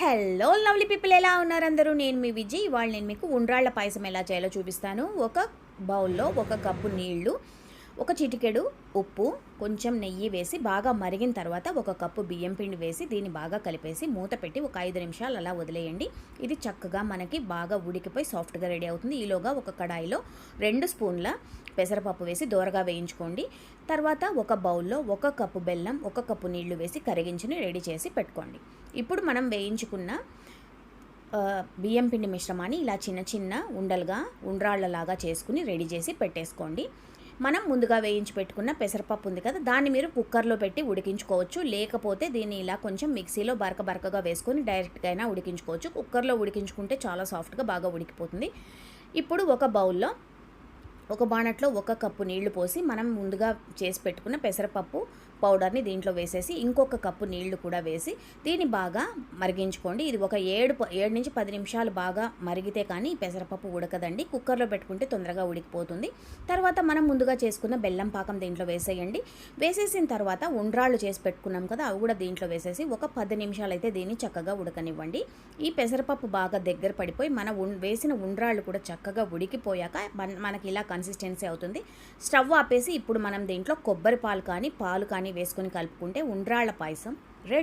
Hello lovely people ఎలా ఉన్నారు అందరూ? నేను మీ విజయ్. ఇవాళ నేను మీకు ఉండ్రాళ్ళ పాయసం ఎలా చేయాలో చూపిస్తాను. ఒక బౌల్లో ఒక కప్పు నీళ్ళు ఒక చిటికెడు ఉప్పు కొంచెం నెయ్యి వేసి బాగా మరిగిన తర్వాత ఒక కప్పు బియ్యం పిండి వేసి దీన్ని బాగా కలిపేసి మూత పెట్టి ఒక ఐదు నిమిషాలు అలా వదిలేయండి. ఇది చక్కగా మనకి బాగా ఉడికిపోయి సాఫ్ట్గా రెడీ అవుతుంది. ఈలోగా ఒక కడాయిలో రెండు స్పూన్ల పెసరపప్పు వేసి దోరగా వేయించుకోండి. తర్వాత ఒక బౌల్లో ఒక కప్పు బెల్లం ఒక కప్పు నీళ్ళు వేసి కరిగించుని రెడీ చేసి పెట్టుకోండి. ఇప్పుడు మనం వేయించుకున్న బియ్యం పిండి మిశ్రమాన్ని ఇలా చిన్న చిన్న ఉండలుగా ఉండ్రాళ్ళలాగా చేసుకుని రెడీ చేసి పెట్టేసుకోండి. మనం ముందుగా వేయించి పెట్టుకున్న పెసరపప్పు ఉంది కదా దాన్ని మీరు కుక్కర్లో పెట్టి ఉడికించుకోవచ్చు. లేకపోతే దీన్ని ఇలా కొంచెం మిక్సీలో బరక బరకగా వేసుకొని డైరెక్ట్గా అయినా ఉడికించుకోవచ్చు. కుక్కర్లో ఉడికించుకుంటే చాలా సాఫ్ట్గా బాగా ఉడికిపోతుంది. ఇప్పుడు ఒక బౌల్లో ఒక బాణట్లో ఒక కప్పు నీళ్ళు పోసి మనం ముందుగా చేసి పెట్టుకున్న పెసరపప్పు పౌడర్ని దీంట్లో వేసేసి ఇంకొక కప్పు నీళ్ళు కూడా వేసి దీన్ని బాగా మరిగించుకోండి. ఇది ఒక ఏడు ప- ఏడు నుంచి పది నిమిషాలు బాగా మరిగితే కానీ పెసరపప్పు ఉడకదండి. కుక్కర్లో పెట్టుకుంటే తొందరగా ఉడికిపోతుంది. తర్వాత మనం ముందుగా చేసుకున్న బెల్లం పాకం దీంట్లో వేసేయండి. వేసేసిన తర్వాత ఉండ్రాళ్ళు చేసి పెట్టుకున్నాం కదా అవి కూడా దీంట్లో వేసేసి ఒక పది నిమిషాలు అయితే దీన్ని చక్కగా ఉడకనివ్వండి. ఈ పెసరపప్పు బాగా దగ్గర పడిపోయి మన వేసిన ఉండ్రాళ్ళు కూడా చక్కగా ఉడికిపోయాక మనకి ఇలా కన్సిస్టెన్సీ అవుతుంది. స్టవ్ ఆపేసి ఇప్పుడు మనం దీంట్లో కొబ్బరి పాలు కానీ పాలు కానీ వేసుకొని కలుపుకుంటే ఉండ్రాళ్ళ పాయసం